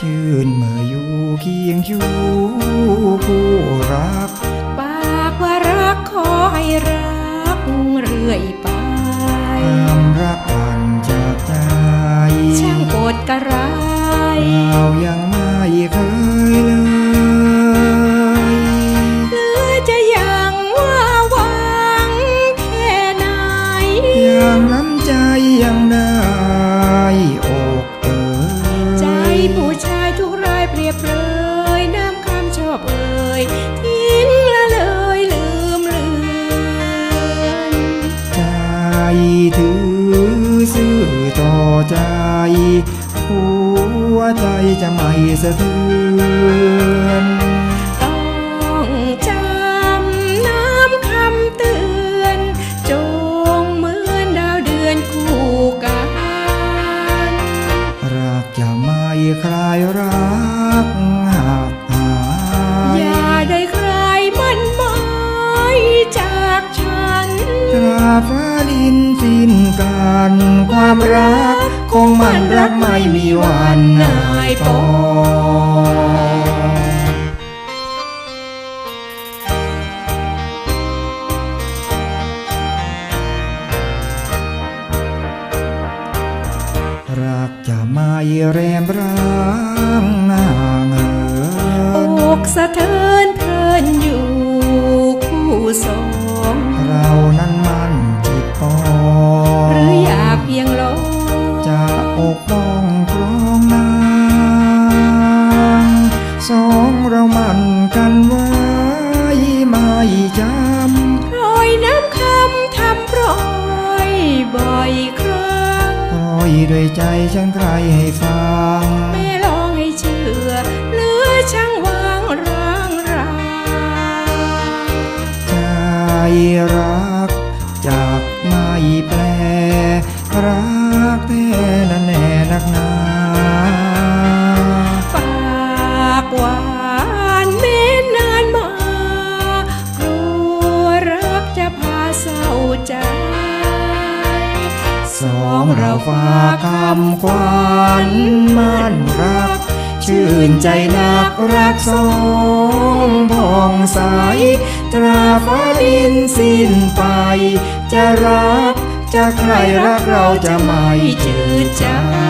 ชื่นเมื่ออยู่เคียงอยู่ผู้รัก ปากว่ารักขอให้รักเรื่อยไปความรักผ่านจากใจ ช่างโกรธกระไร ยบเลยน้ำคำชอบเอ่ยทิ้งละเลยลืมเลือนใจถือซื่อต่อใจ หัวใจจะไม่สะเทือน คลายรักหากหาอย่าได้ใครมันหมายจากฉัน ตราบฟ้าดินสิ้นกันความรัก คงมันรักไม่มีวันหายป แรมร้างห่างเหินอกสะเทือนเพลินอยู่คู่สองเรานั้นมันจิตปอหรืออยากเพียงลงจะปกป้องครองนางสองเรามันกันไว้ ด้วยใจฉันใครให้ฟัง ไม่ลองให้เชื่อเหลือช่างวางร่างราใจรัก จากไม่แปล รักแท้นั้นแน่นักหนาปากหวานเม้นนานมากลัวรักจะพาเศร้าใจ องเราฝากคำควัญมั่นรัก ชื่นใจนักรักสองพองใสตราฟ้าดินสิ้นไป จะรัก จะใครรักเราจะไม่จืดจาง